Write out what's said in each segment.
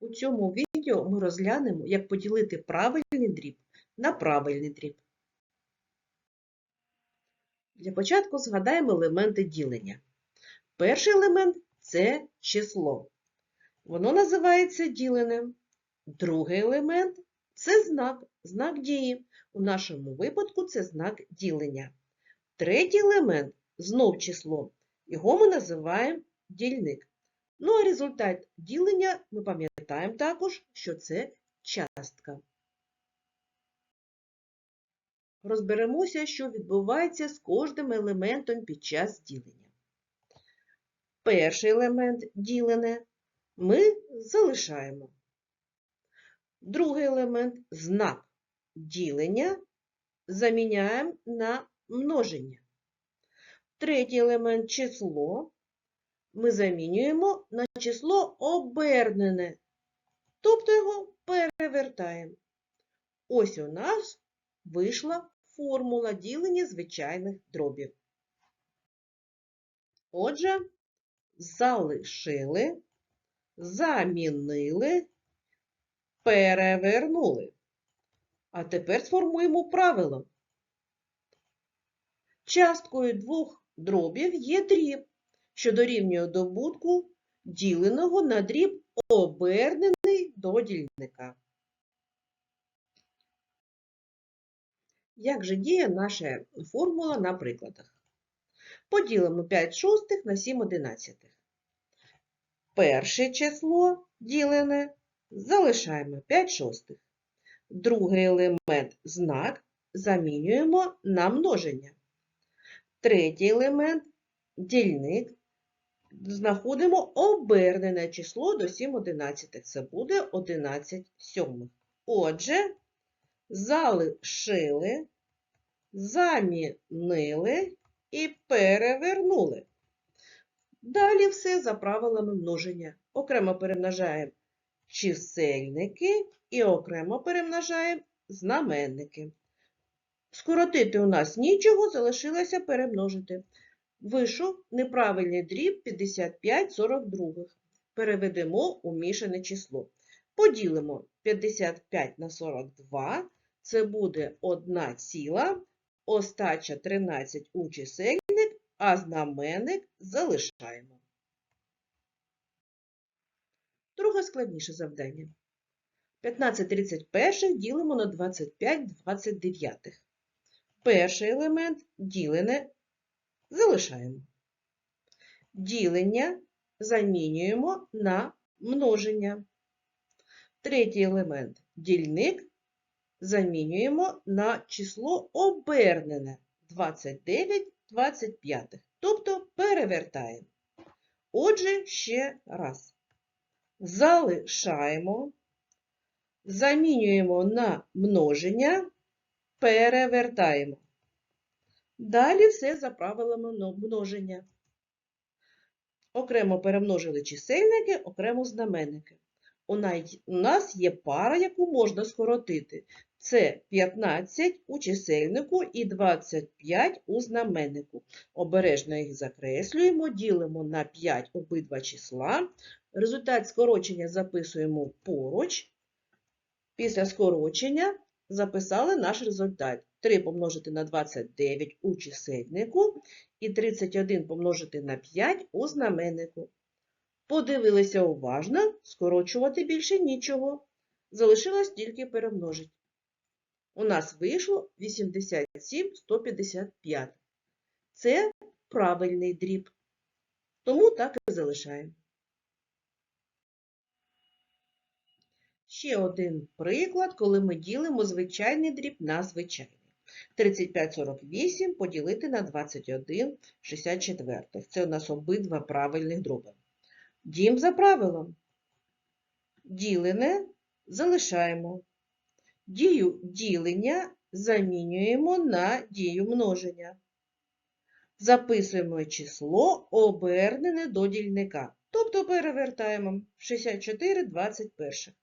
У цьому відео ми розглянемо, як поділити правильний дріб на правильний дріб. Для початку згадаємо елементи ділення. Перший елемент це число. Воно називається діленим. Другий елемент це знак, знак дії. У нашому випадку це знак ділення. Третій елемент знов число. Його ми називаємо дільник. Ну а результат ділення ми пам'ятаємо також, що це частка. Розберемося, що відбувається з кожним елементом під час ділення. Перший елемент ділене ми залишаємо. Другий елемент знак ділення заміняємо на множення. Третій елемент число ми замінюємо на число обернене, тобто його перевертаємо. Ось у нас вийшла формула ділення звичайних дробів. Отже, залишили, замінили, перевернули. А тепер сформуємо правило. Часткою двох дробів є дріб, що дорівнює добутку діленого на дріб обернений до дільника. Як же діє наша формула на прикладах? Поділимо 5 шостих на 7 одинадцятих. Перше число ділене залишаємо 5 шостих. Другий елемент знак замінюємо на множення. Третій елемент дільник знаходимо обернене число до 7 одинадцятих. Це буде 11 сьомих. Отже, залишили, замінили і перевернули. Далі все за правилами множення. Окремо перемножаємо чисельники і окремо перемножаємо знаменники. Скоротити у нас нічого, залишилося перемножити. Вийшов неправильний дріб 55 42. Переведемо у мішане число. Поділимо 55 на 42, це буде 1 ціла, остача 13 у чисельник, а знаменник залишаємо. Друге складніше завдання. 15 31 ділимо на 25 29. Перший елемент ділене залишаємо. Ділення замінюємо на множення. Третій елемент дільник замінюємо на число обернене 29 25. Тобто перевертаємо. Отже, ще раз. Залишаємо, замінюємо на множення, перевертаємо. Далі все за правилами множення. Окремо перемножили чисельники, окремо знаменники. У нас є пара, яку можна скоротити. Це 15 у чисельнику і 25 у знаменнику. Обережно їх закреслюємо, ділимо на 5 обидва числа. Результат скорочення записуємо поруч. Після скорочення записали наш результат. 3 помножити на 29 у чисельнику і 31 помножити на 5 у знаменнику. Подивилися уважно, скорочувати більше нічого. Залишилось тільки перемножити. У нас вийшло 87 155. Це правильний дріб. Тому так і залишаємо. Ще один приклад, коли ми ділимо звичайний дріб на звичайний. 35,48 поділити на 21,64. Це у нас обидва правильних дроби. Дім за правилом. Ділене залишаємо. Дію ділення замінюємо на дію множення. Записуємо число обернене до дільника, тобто перевертаємо 64 21.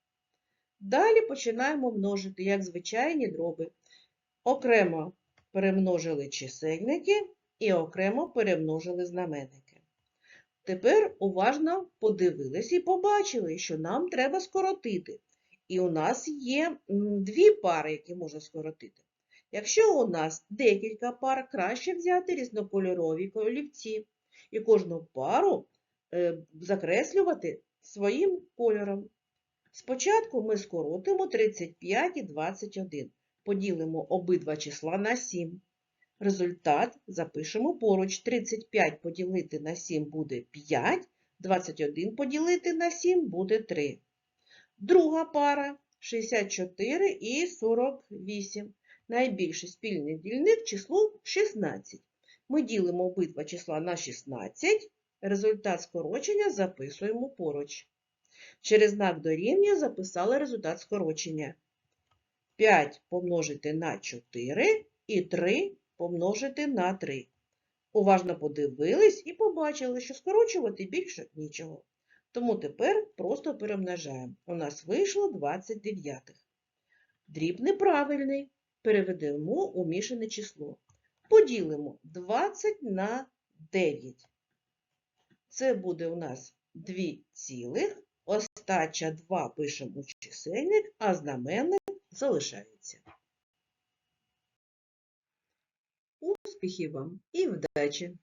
Далі починаємо множити, як звичайні дроби. Окремо перемножили чисельники і окремо перемножили знаменники. Тепер уважно подивились і побачили, що нам треба скоротити. І у нас є дві пари, які можна скоротити. Якщо у нас декілька пар, краще взяти різнокольорові олівці і кожну пару е, закреслювати своїм кольором. Спочатку ми скоротимо 35 і 21. Поділимо обидва числа на 7. Результат запишемо поруч. 35 поділити на 7 буде 5, 21 поділити на 7 буде 3. Друга пара 64 і 48. Найбільший спільний дільник число 16. Ми ділимо обидва числа на 16. Результат скорочення записуємо поруч. Через знак дорівнює записали результат скорочення. 5 помножити на 4 і 3 помножити на 3. Уважно подивились і побачили, що скорочувати більше нічого. Тому тепер просто перемножаємо. У нас вийшло 29. Дріб неправильний. Переведемо у мішане число. Поділимо 20 на 9. Це буде у нас 2 цілих. Остача 2 пишемо у чисельник, а знаменник залишається. Успіхів вам і вдачі!